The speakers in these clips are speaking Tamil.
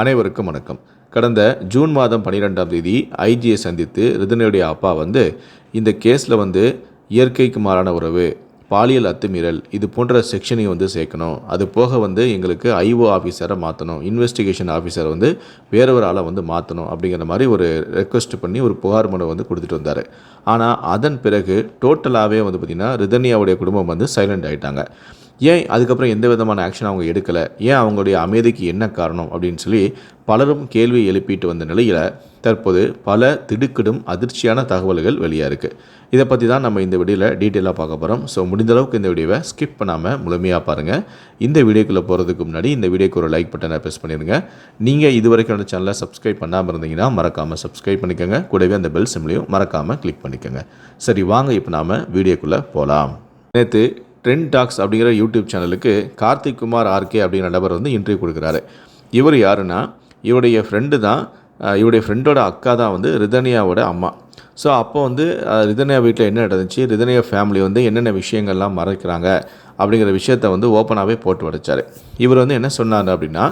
அனைவருக்கும் வணக்கம். கடந்த ஜூன் மாதம் பன்னிரெண்டாம் தேதி ஐஜியை சந்தித்து ரிதனுடைய அப்பா வந்து இந்த கேஸில் வந்து இயற்கைக்கு மாறான உறவு பாலியல் அத்துமீறல் இது போன்ற செக்ஷனையும் வந்து சேர்க்கணும். அது போக வந்து எங்களுக்கு ஐஓ ஆஃபீஸரை மாற்றணும் இன்வெஸ்டிகேஷன் ஆஃபீஸரை வந்து வேற ஒரு ஆளை வந்து மாற்றணும் அப்படிங்கிற மாதிரி ஒரு ரெக்வஸ்ட் பண்ணி ஒரு புகார் மனு வந்து கொடுத்துட்டு வந்தார். ஆனால் அதன் பிறகு டோட்டலாகவே வந்து பார்த்திங்கன்னா ரிதன்யாவுடைய குடும்பம் வந்து சைலண்ட் ஆகிட்டாங்க ஏன் அதுக்கப்புறம் எந்த விதமான ஆக்ஷன் அவங்க எடுக்கலை? ஏன் அவங்களுடைய அமைதிக்கு என்ன காரணம்? அப்படின்னு சொல்லி பலரும் கேள்வி எழுப்பிட்டு வந்த நிலையில் தற்போது பல திடுக்கிடும் அதிர்ச்சியான தகவல்கள் வெளியாக இருக்குது இதை பற்றி தான் நம்ம இந்த வீடியோவில் டீட்டெயிலாக பார்க்க போகிறோம் ஸோ முடிந்தளவுக்கு இந்த வீடியோவை ஸ்கிப் பண்ணாமல் முழுமையாக பாருங்கள் இந்த வீடியோக்குள்ளே போகிறதுக்கு முன்னாடி இந்த வீடியோக்கு ஒரு லைக் பட்டனை ப்ரெஸ் பண்ணிடுங்க நீங்கள் இது வரைக்கும் அந்த சேனலை சப்ஸ்கிரைப் பண்ணாமல் இருந்தீங்கன்னா மறக்காமல் சப்ஸ்கிரைப் பண்ணிக்கோங்க. கூடவே அந்த பெல் சிம்லையும் மறக்காமல் கிளிக் பண்ணிக்கோங்க. சரி வாங்க இப்போ நாம் வீடியோக்குள்ளே போகலாம் நேற்று ட்ரெண்ட் டாக்ஸ் அப்படிங்கிற யூடியூப் சேனலுக்கு கார்த்திக் குமார் ஆர்கே அப்படிங்கிற நபர் வந்து இன்டர்வியூ கொடுக்குறாரு. இவர் யாருன்னா இவருடைய ஃப்ரெண்டு தான் இவருடைய ஃப்ரெண்டோட அக்கா தான் வந்து ரிதனியாவோட அம்மா. ஸோ அப்போ வந்து ரிதனியா வீட்டில் என்ன நடந்துச்சு? ரிதனியா ஃபேமிலி வந்து என்னென்ன விஷயங்கள்லாம் மறைக்கிறாங்க அப்படிங்கிற விஷயத்த வந்து ஓப்பனாகவே போட்டு உடைச்சார் இவர் வந்து என்ன சொன்னார் அப்படின்னா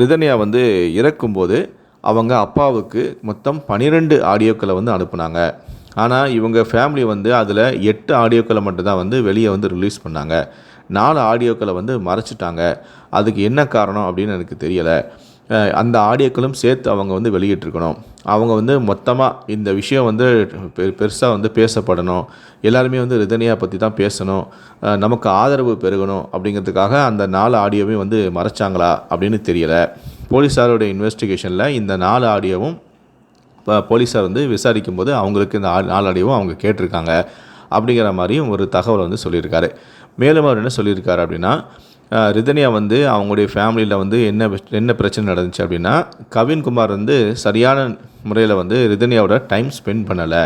ரிதனியா வந்து இறக்கும்போது அவங்க அப்பாவுக்கு மொத்தம் பனிரெண்டு ஆடியோக்களை வந்து அனுப்புனாங்க. ஆனால் இவங்க ஃபேமிலி வந்து அதில் எட்டு ஆடியோக்களை மட்டும்தான் வந்து வெளியே வந்து ரிலீஸ் பண்ணாங்க. நாலு ஆடியோக்களை வந்து மறைச்சிட்டாங்க. அதுக்கு என்ன காரணம் அப்படின்னு எனக்கு தெரியலை. அந்த ஆடியோக்களும் சேர்த்து அவங்க வந்து வெளியிட்டிருக்கணும். அவங்க வந்து மொத்தமாக இந்த விஷயம் வந்து பெ பெருசாக வந்து பேசப்படணும். எல்லாருமே வந்து ரிதனியா பற்றி தான் பேசணும். நமக்கு ஆதரவு பெருகணும் அப்படிங்கிறதுக்காக அந்த நாலு ஆடியோவே வந்து மறைச்சாங்களா அப்படின்னு தெரியலை. போலீஸாரோட இன்வெஸ்டிகேஷனில் இந்த நாலு ஆடியோவும் போலீஸார் வந்து விசாரிக்கும் போது அவங்களுக்கு இந்த நாளடைவும் அவங்க கேட்டிருக்காங்க. அப்படிங்கிற மாதிரியும் ஒரு தகவல் வந்து சொல்லியிருக்காரு. மேலும் அவர் என்ன சொல்லியிருக்காரு அப்படின்னா ரிதனியா வந்து அவங்களுடைய ஃபேமிலியில் வந்து என்ன என்ன பிரச்சனை நடந்துச்சு அப்படின்னா கவின்குமார் வந்து சரியான முறையில் வந்து ரிதனியாவோட டைம் ஸ்பெண்ட் பண்ணலை.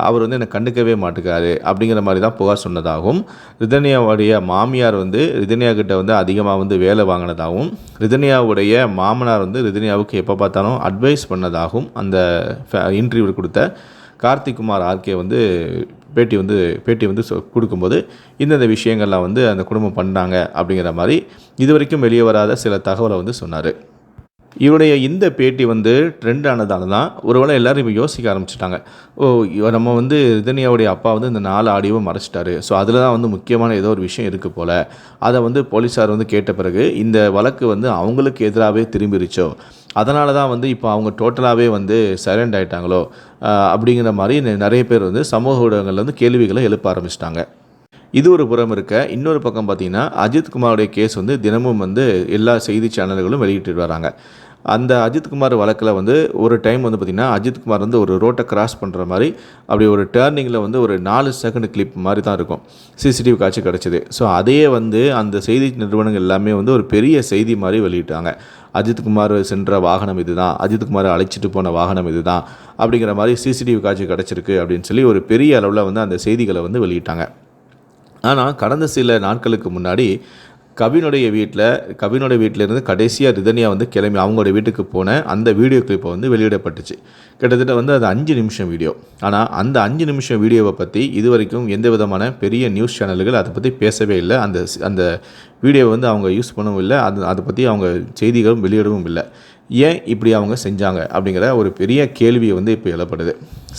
அவர் வந்து என்னை கண்டுக்கவே மாட்டுக்காரு அப்படிங்கிற மாதிரி தான் புகார் சொன்னதாகவும் ரிதன்யாவுடைய மாமியார் வந்து ரிதனியா கிட்ட வந்து அதிகமாக வந்து வேலை வாங்கினதாகவும் ரிதன்யாவுடைய மாமனார் வந்து ரிதனியாவுக்கு எப்போ பார்த்தாலும் அட்வைஸ் பண்ணதாகவும் அந்த இன்டர்வியூ கொடுத்த கார்த்திக் குமார் ஆர்கே வந்து பேட்டி வந்து பேட்டி வந்து சொ- கொடுக்கும்போது இந்தந்த விஷயங்கள்லாம் வந்து அந்த குடும்பம் பண்ணாங்க அப்படிங்கிற மாதிரி இதுவரைக்கும் வெளியே வராத சில தகவலை வந்து சொன்னார். இவருடைய இந்த பேட்டி வந்து ட்ரெண்ட் ஆனதால தான் ஒருவேளை எல்லோரும் இப்போ யோசிக்க ஆரம்பிச்சிட்டாங்க. ஓ நம்ம வந்து ரிதன்யாவுடைய அப்பா வந்து இந்த நாலு ஆடியோவை மறைச்சிட்டாரு. ஸோ அதில் தான் வந்து முக்கியமான ஏதோ ஒரு விஷயம் இருக்குது போல். அதை வந்து போலீஸார் வந்து கேட்ட பிறகு இந்த வழக்கு வந்து அவங்களுக்கு எதிராகவே திரும்பிருச்சோ? அதனால தான் வந்து இப்போ அவங்க டோட்டலாகவே வந்து சைலண்ட் ஆகிட்டாங்களோ அப்படிங்கிற மாதிரி நிறைய பேர் வந்து சமூக ஊடகங்கள்ல வந்து கேள்விகளை எழுப்ப ஆரம்பிச்சிட்டாங்க. இது ஒரு புறம் இருக்க. இன்னொரு பக்கம் பார்த்தீங்கன்னா அஜித் குமாருடைய கேஸ் வந்து தினமும் வந்து எல்லா செய்தி சேனல்களும் வெளியிட்டு வராங்க. அந்த அஜித்குமார் வழக்கில் வந்து ஒரு டைம் வந்து பார்த்திங்கன்னா அஜித்குமார் வந்து ஒரு ரோட்டை கிராஸ் பண்ணுற மாதிரி அப்படி ஒரு டேர்னிங்கில் வந்து ஒரு நாலு செகண்ட் கிளிப் மாதிரி தான் இருக்கும். சிசிடிவி காட்சி கிடச்சிது. ஸோ அதையே வந்து அந்த செய்தி நிறுவனங்கள் எல்லாமே வந்து ஒரு பெரிய செய்தி மாதிரி வெளியிட்டாங்க. அஜித்குமார் சென்ற வாகனம் இதுதான். அஜித்குமார் அழைச்சிட்டு போன வாகனம் இதுதான். அப்படிங்கிற மாதிரி சிசிடிவி காட்சி கிடச்சிருக்கு அப்படின்னு சொல்லி ஒரு பெரிய அளவில் வந்து அந்த செய்திகளை வந்து வெளியிட்டாங்க. ஆனால் கடந்த சில நாட்களுக்கு முன்னாடி கவினுடைய வீட்டில் கவினுடைய வீட்டிலேருந்து கடைசியாக ரிதன்யா வந்து கிளம்பி அவங்களோட வீட்டுக்கு போன அந்த வீடியோ கிளிப்பை வந்து வெளியிடப்பட்டுச்சு. கிட்டத்தட்ட வந்து அது அஞ்சு நிமிஷம் வீடியோ. ஆனால் அந்த அஞ்சு நிமிஷம் வீடியோவை பற்றி இது வரைக்கும் எந்த விதமான பெரிய நியூஸ் சேனல்கள் அதை பற்றி பேசவே இல்லை. அந்த அந்த வீடியோவை வந்து அவங்க யூஸ் பண்ணவும் இல்லை. அது அதை பற்றி அவங்க செய்திகளும் வெளியிடவும் இல்லை. ஏன் இப்படி அவங்க செஞ்சாங்க அப்படிங்கிற ஒரு பெரிய கேள்வி வந்து இப்போ எழப்படுது.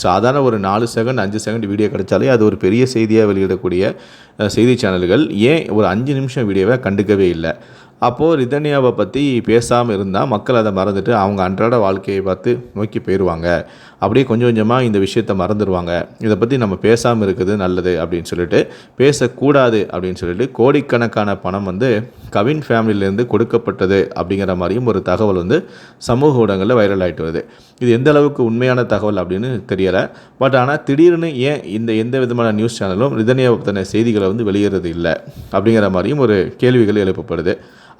சாதாரண ஒரு நாலு செகண்ட் அஞ்சு செகண்ட் வீடியோ கிடைச்சாலே அது ஒரு பெரிய செய்தியாக வெளியிடக்கூடிய செய்தி சேனல்கள் ஏன் ஒரு அஞ்சு நிமிஷம் வீடியோவை கண்டுக்கவே இல்லை. அப்போது ரிதன்யாவை பற்றி பேசாமல் இருந்தால் மக்கள் அதை மறந்துட்டு அவங்க அன்றாட வாழ்க்கையை பார்த்து நோக்கி போயிடுவாங்க அப்படியே கொஞ்சம் கொஞ்சமாக இந்த விஷயத்தை மறந்துடுவாங்க இதை பற்றி நம்ம பேசாமல் இருக்குது நல்லது அப்படின்னு சொல்லிட்டு பேசக்கூடாது அப்படின்னு சொல்லிட்டு கோடிக்கணக்கான பணம் வந்து கவின் ஃபேமிலியிலேருந்து கொடுக்கப்பட்டது அப்படிங்கிற மாதிரியும் ஒரு தகவல் வந்து சமூக ஊடகங்களில் வைரல் ஆகிட்டு வருது. இது எந்த அளவுக்கு உண்மையான தகவல் அப்படின்னு தெரியலை. பட் ஆனால் திடீர்னு ஏன் இந்த எந்த விதமான நியூஸ் சேனலும் ரிதன்யாவை பற்றின செய்திகளை வந்து வெளியிடுறது இல்லை அப்படிங்கிற மாதிரியும் ஒரு கேள்விகள் எழுப்பப்படுது.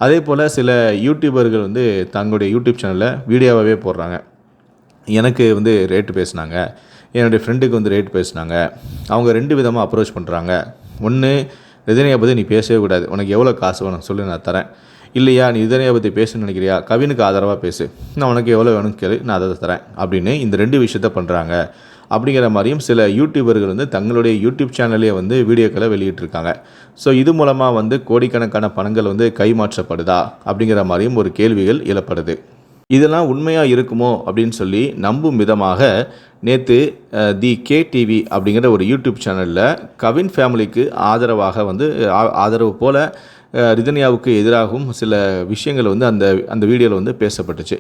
அதே போல் சில யூடியூபர்கள் வந்து தங்களுடைய யூடியூப் சேனலில் வீடியோவாகவே போடுறாங்க. எனக்கு வந்து ரேட்டு பேசுனாங்க. என்னுடைய ஃப்ரெண்டுக்கு வந்து ரேட் பேசுனாங்க. அவங்க ரெண்டு விதமாக அப்ரோச் பண்ணுறாங்க ஒன்று ரிதனியை பற்றி நீ பேசவே கூடாது. உனக்கு எவ்வளோ காசு வேணும் சொல்லி நான் தரேன். இல்லையா நீ இதனையை பற்றி பேசணும்னு நினைக்கிறியா? கவினுக்கு ஆதரவாக பேசு. நான் உனக்கு எவ்வளோ வேணும்னு கேளு நான் அதை தரேன் அப்படின்னு இந்த ரெண்டு விஷயத்த பண்ணுறாங்க அப்படிங்கிற மாதிரியும் சில யூடியூபர்கள் வந்து தங்களுடைய யூடியூப் சேனல்லே வந்து வீடியோக்களை வெளியிட்டிருக்காங்க. ஸோ இது மூலமாக வந்து கோடிக்கணக்கான பணங்கள் வந்து கைமாற்றப்படுதா அப்படிங்கிற மாதிரியும் ஒரு கேள்விகள் இழப்படுது இதெல்லாம் உண்மையாக இருக்குமோ அப்படின்னு சொல்லி நம்பும் விதமாக நேற்று தி கே டிவி அப்படிங்கிற ஒரு யூடியூப் சேனலில் கவின் ஃபேமிலிக்கு ஆதரவாக வந்து ஆ- ஆதரவு போல் ரிதன்யாவுக்கு எதிராகவும் சில விஷயங்கள் வந்து அந்த அந்த வீடியோவில் வந்து பேசப்பட்டுச்சு.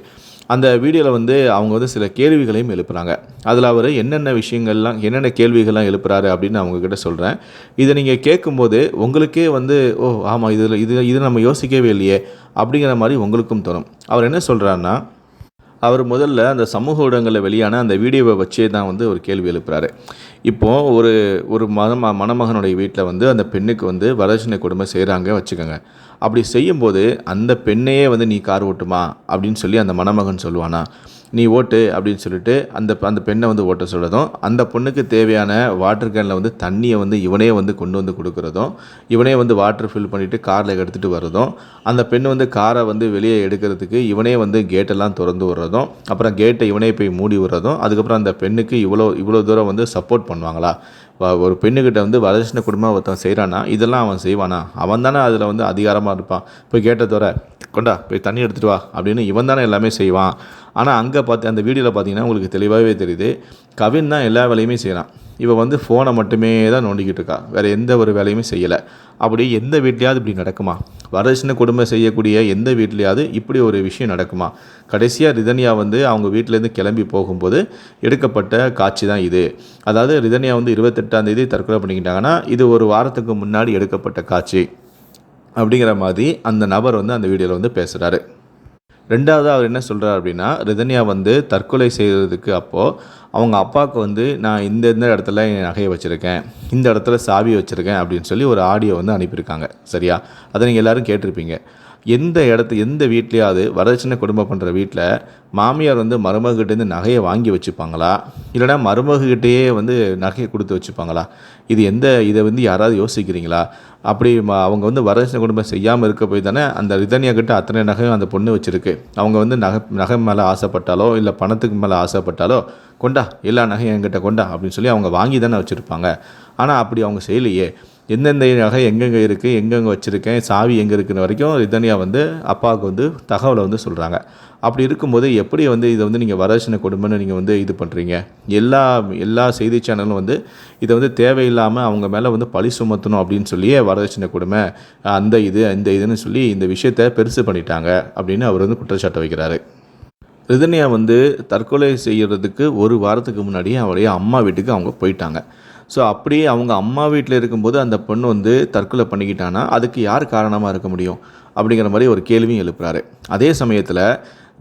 அந்த வீடியோவில் வந்து அவங்க வந்து சில கேள்விகளையும் எழுப்புகிறாங்க அதில் அவர் என்னென்ன விஷயங்கள்லாம் என்னென்ன கேள்விகள்லாம் எழுப்புறாரு அப்படின்னு அவங்க கிட்ட சொல்கிறேன் இதை நீங்கள் கேட்கும்போது உங்களுக்கே வந்து ஓ ஆமாம் இதில் இது இது நம்ம யோசிக்கவே இல்லையே. அப்படிங்கிற மாதிரி உங்களுக்கும் தோணும். அவர் என்ன சொல்கிறாருன்னா அவர் முதல்ல அந்த சமூக ஊடகங்களில் வெளியான அந்த வீடியோவை வச்சே தான் வந்து ஒரு கேள்வி எழுப்புறாரு. இப்போது ஒரு ஒரு மணம மணமகனுடைய வீட்டில் வந்து அந்த பெண்ணுக்கு வந்து வரதட்சணை கொடுமை செய்கிறாங்க வச்சுக்கோங்க. அப்படி செய்யும்போது அந்த பெண்ணையே வந்து நீ கார் ஓட்டுமா? அப்படின்னு சொல்லி அந்த மணமகன் சொல்லுவானா? நீ ஓட்டு அப்படின்னு சொல்லிட்டு அந்த அந்த பெண்ணை வந்து ஓட்ட சொல்கிறதும் அந்த பொண்ணுக்கு தேவையான வாட்டர் கேனில் வந்து தண்ணியை வந்து இவனே வந்து கொண்டு வந்து கொடுக்குறதும் இவனே வந்து வாட்டர் ஃபில் பண்ணிவிட்டு காரில் எடுத்துகிட்டு வர்றதும் அந்த பெண் வந்து காரை வந்து வெளியே எடுக்கிறதுக்கு இவனே வந்து கேட்டெல்லாம் திறந்து விடுறதும் அப்புறம் கேட்டை இவனே போய் மூடி விடுறதும் அதுக்கப்புறம் அந்த பெண்ணுக்கு இவ்வளோ இவ்வளோ தூரம் வந்து சப்போர்ட் பண்ணுவாங்களா? ஒரு பெண்ணுக்கிட்ட வந்து வரதட்சணை குடும்பம் ஒருத்தன் செய்கிறானா இதெல்லாம் அவன் செய்வானா? அவன் தானே அதில் வந்து அதிகாரமாக இருப்பான். போய் கேட்ட தவிர கொண்டா போய் தண்ணி எடுத்துகிட்டு வா அப்படின்னு இவன் தானே எல்லாமே செய்வான். ஆனால் அங்கே பார்த்து அந்த வீடியோவில் பார்த்தீங்கன்னா உங்களுக்கு தெளிவாகவே தெரியுது. கவின் தான் எல்லா வேலையுமே செய்கிறான் இவன் வந்து ஃபோனை மட்டுமே தான் நோண்டிக்கிட்டு இருக்கா. வேறு எந்த ஒரு வேலையுமே செய்யலை. அப்படி எந்த வீட்லையாவது இப்படி நடக்குமா? வரதட்சணை கொடுமை செய்யக்கூடிய எந்த வீட்லையாவது இப்படி ஒரு விஷயம் நடக்குமா? கடைசியாக ரிதன்யா வந்து அவங்க வீட்டிலேருந்து கிளம்பி போகும்போது எடுக்கப்பட்ட காட்சி தான் இது. அதாவது ரிதன்யா வந்து இருபத்தெட்டாம் தேதி தற்கொலை பண்ணிக்கிட்டாங்கன்னா இது ஒரு வாரத்துக்கு முன்னாடி எடுக்கப்பட்ட காட்சி. அப்படிங்கிற மாதிரி அந்த நபர் வந்து அந்த வீடியோவில் வந்து பேசுகிறாரு ரெண்டாவது அவர் என்ன சொல்கிறார் அப்படின்னா ரிதன்யா வந்து தற்கொலை செய்கிறதுக்கு அப்போது அவங்க அப்பாவுக்கு வந்து நான் இந்த இந்த இடத்துல என் நகையை வச்சுருக்கேன் இந்த இடத்துல சாவி வச்சுருக்கேன் அப்படின்னு சொல்லி ஒரு ஆடியோ வந்து அனுப்பியிருக்காங்க. சரியா? அதை நீங்கள் எல்லாரும் கேட்டிருப்பீங்க. எந்த இடத்து எந்த வீட்லேயாவது வரதட்சணை குடும்பம் பண்ணுற வீட்டில் மாமியார் வந்து மருமகிட்டேருந்து நகையை வாங்கி வச்சுப்பாங்களா? இல்லைனா மருமகிட்டேயே வந்து நகையை கொடுத்து வச்சுப்பாங்களா? இது எந்த இதை வந்து யாராவது யோசிக்கிறீங்களா? அப்படி அவங்க வந்து வரதட்சணை குடும்பம் செய்யாமல் இருக்க போய் தானே அந்த ரிதன்யா கிட்ட அத்தனை நகையும் அந்த பொண்ணு வச்சுருக்கு. அவங்க வந்து நகை நகை மேலே ஆசைப்பட்டாலோ இல்லை பணத்துக்கு மேலே ஆசைப்பட்டாலோ கொண்டா எல்லா நகையும் என்கிட்ட கொண்டா அப்படின்னு சொல்லி அவங்க வாங்கி தானே வச்சுருப்பாங்க. ஆனால் அப்படி அவங்க செய்யலையே. எந்தெந்த நகை எங்கெங்கே இருக்குது எங்கெங்கே வச்சுருக்கேன் சாவி எங்கே இருக்குன்னு வரைக்கும் ரிதன்யா வந்து அப்பாவுக்கு வந்து தகவலை வந்து சொல்கிறாங்க அப்படி இருக்கும்போது எப்படி வந்து இதை வந்து நீங்கள் வரதட்சணை கொடுமைன்னு நீங்கள் வந்து இது பண்ணுறீங்க எல்லா எல்லா செய்தி சேனலும் வந்து இதை வந்து தேவையில்லாமல் அவங்க மேலே வந்து பழி சுமத்தணும் அப்படின்னு சொல்லியே வரதட்சணை கொடுமை அந்த இது இந்த இதுன்னு சொல்லி இந்த விஷயத்தை பெருசு பண்ணிட்டாங்க அப்படின்னு அவர் வந்து குற்றச்சாட்டு வைக்கிறாரு. ரிதன்யா வந்து தற்கொலை செய்கிறதுக்கு ஒரு வாரத்துக்கு முன்னாடியே அவருடைய அம்மா வீட்டுக்கு அவங்க போயிட்டாங்க. ஸோ அப்படியே அவங்க அம்மா வீட்டில் இருக்கும்போது அந்த பொண்ணு வந்து தற்கொலை பண்ணிக்கிட்டான்னா அதுக்கு யார் காரணமாக இருக்க முடியும்? அப்படிங்கிற மாதிரி ஒரு கேள்வியும் எழுப்புறாரு. அதே சமயத்தில்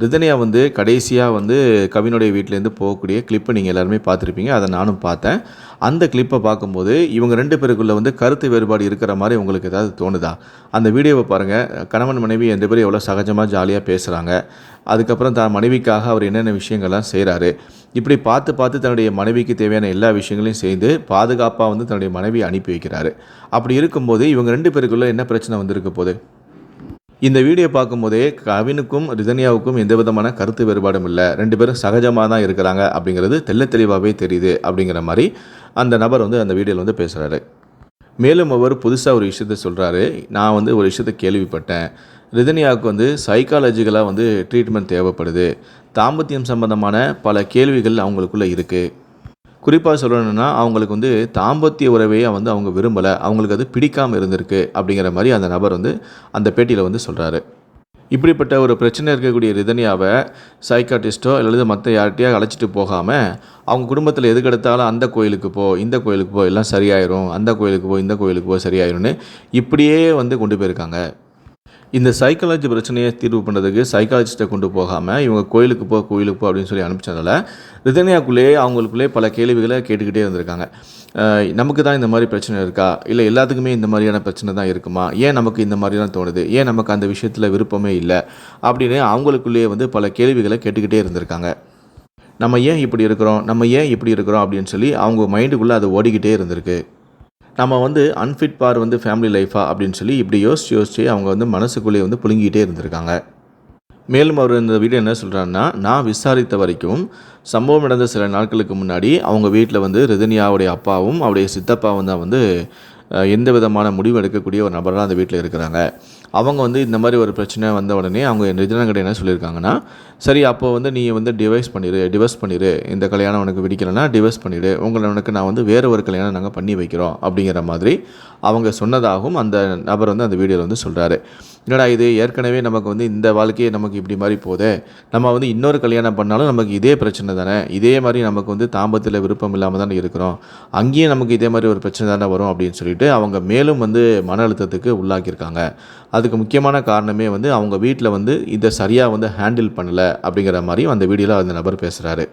ரிதனியா வந்து கடைசியாக வந்து கவினுடைய வீட்டிலேருந்து போகக்கூடிய கிளிப்பை நீங்கள் எல்லாருமே பார்த்துருப்பீங்க. அதை நானும் பார்த்தேன். அந்த கிளிப்பை பார்க்கும்போது இவங்க ரெண்டு பேருக்குள்ளே வந்து கருத்து வேறுபாடு இருக்கிற மாதிரி உங்களுக்கு ஏதாவது தோணுதா? அந்த வீடியோவை பாருங்கள் கணவன் மனைவி ரெண்டு பேரும் எவ்வளோ சகஜமாக ஜாலியாக பேசுகிறாங்க அதுக்கப்புறம் தான் மனைவிக்காக அவர் என்னென்ன விஷயங்கள்லாம் செய்கிறாரு இப்படி பார்த்து பார்த்து தன்னுடைய மனைவிக்கு தேவையான எல்லா விஷயங்களையும் செய்து பாதுகாப்பாக வந்து தன்னுடைய மனைவியை அனுப்பி வைக்கிறாரு. அப்படி இருக்கும்போது இவங்க ரெண்டு பேருக்குள்ளே என்ன பிரச்சனை வந்திருக்க போகுது? இந்த வீடியோ பார்க்கும்போதே கவினுக்கும் ரிதன்யாவுக்கும் எந்த விதமான கருத்து வேறுபாடும் இல்லை. ரெண்டு பேரும் சகஜமாக தான் இருக்கிறாங்க அப்படிங்கிறது தெல்ல தெளிவாகவே தெரியுது அப்படிங்கிற மாதிரி அந்த நபர் வந்து அந்த வீடியோவில் வந்து பேசுகிறாரு மேலும் அவர் புதுசாக ஒரு விஷயத்த சொல்கிறாரு நான் வந்து ஒரு விஷயத்தை கேள்விப்பட்டேன். ரிதனியாவுக்கு வந்து சைக்காலஜிக்கலாக வந்து ட்ரீட்மெண்ட் தேவைப்படுது. தாம்பத்தியம் சம்பந்தமான பல கேள்விகள் அவங்களுக்குள்ளே இருக்குது குறிப்பாக சொல்லணும்னா அவங்களுக்கு வந்து தாம்பத்திய உறவையே வந்து அவங்க விரும்பலை. அவங்களுக்கு அது பிடிக்காமல் இருந்திருக்கு அப்படிங்கிற மாதிரி அந்த நபர் வந்து அந்த பேட்டியில் வந்து சொல்கிறாரு இப்படிப்பட்ட ஒரு பிரச்சனை இருக்கக்கூடிய ரிதனியாவை சைக்காட்டிஸ்ட்டோ அல்லது மற்ற யார்கிட்டயோ அழைச்சிட்டு போகாமல் அவங்க குடும்பத்தில் எதுக்கெடுத்தாலும் அந்த கோயிலுக்கு போ இந்த கோயிலுக்கு போ எல்லாம் சரியாயிரும். அந்த கோயிலுக்கு போ இந்த கோயிலுக்கு போ சரியாயிரும்னு இப்படியே வந்து கொண்டு போயிருக்காங்க. இந்த சைக்காலஜி பிரச்சனையை தீர்வு பண்ணுறதுக்கு சைக்காலஜிஸ்ட்டை கொண்டு போகாமல் இவங்க கோயிலுக்கு போ கோயிலுக்கு போ அப்படின்னு சொல்லி அனுப்பிச்சதால ரிதன்யாக்குள்ளேயே அவங்களுக்குள்ளே பல கேள்விகளை கேட்டுக்கிட்டே இருந்திருக்காங்க. நமக்கு தான் இந்த மாதிரி பிரச்சனை இருக்கா? இல்லை எல்லாத்துக்குமே இந்த மாதிரியான பிரச்சனை தான் இருக்குமா? ஏன் நமக்கு இந்த மாதிரி தான் தோணுது? ஏன் நமக்கு அந்த விஷயத்தில் விருப்பமே இல்லை? அப்படின்னு அவங்களுக்குள்ளேயே வந்து பல கேள்விகளை கேட்டுக்கிட்டே இருந்திருக்காங்க. நம்ம ஏன் இப்படி இருக்கிறோம்? நம்ம ஏன் இப்படி இருக்கிறோம்? அப்படின்னு சொல்லி அவங்க மைண்டுக்குள்ளே அது ஓடிக்கிட்டே இருந்திருக்கு. நம்ம வந்து அன்ஃபிட் பார் வந்து ஃபேமிலி லைஃபா அப்படின்னு சொல்லி இப்படி யோசிச்சு யோசிச்சு அவங்க வந்து மனசுக்குள்ளேயே வந்து புழுங்கிட்டே இருந்திருக்காங்க. மேலும் அவர் இந்த வீடியோ என்ன சொல்கிறாருன்னா நான் விசாரித்த வரைக்கும் சம்பவம் நடந்த சில நாட்களுக்கு முன்னாடி அவங்க வீட்டில் வந்து ரிதன்யாவுடைய அப்பாவும் அவருடைய சித்தப்பாவும் தான் வந்து எந்த விதமான முடிவு எடுக்கக்கூடிய ஒரு நபராக அந்த வீட்டில் இருக்கிறாங்க. அவங்க வந்து இந்த மாதிரி ஒரு பிரச்சனை வந்த உடனே அவங்க ரிஜினாங்கிட்ட என்ன சொல்லியிருக்காங்கன்னா சரி அப்போ வந்து நீ வந்து டிவைஸ் பண்ணிடு டிவர்ஸ் பண்ணிடு இந்த கல்யாணம் உனக்கு பிடிக்கலன்னா டிவர்ஸ் பண்ணிடு. உங்களை உனக்கு நான் வந்து வேறு ஒரு கல்யாணம் நாங்கள் பண்ணி வைக்கிறோம். அப்படிங்கிற மாதிரி அவங்க சொன்னதாகவும் அந்த நபர் வந்து அந்த வீடியோவில் வந்து சொல்கிறாரு என்னடா இது? ஏற்கனவே நமக்கு வந்து இந்த வாழ்க்கையே நமக்கு இப்படி மாதிரி போதே. நம்ம வந்து இன்னொரு கல்யாணம் பண்ணாலும் நமக்கு இதே பிரச்சனை தானே. இதே மாதிரி நமக்கு வந்து தாம்பத்தில் விருப்பம் இல்லாமல் தானே இருக்கிறோம். அங்கேயும் நமக்கு இதே மாதிரி ஒரு பிரச்சனை தானே வரும் அப்படின்னு சொல்லிட்டு அவங்க மேலும் வந்து மன அழுத்தத்துக்கு உள்ளாக்கியிருக்காங்க. அதுக்கு முக்கியமான காரணமே வந்து அவங்க வீட்டில் வந்து இதை சரியாக வந்து ஹேண்டில் பண்ணலை அப்படிங்கிற மாதிரி அந்த வீடியோவில் அந்த நபர் பேசுகிறாரு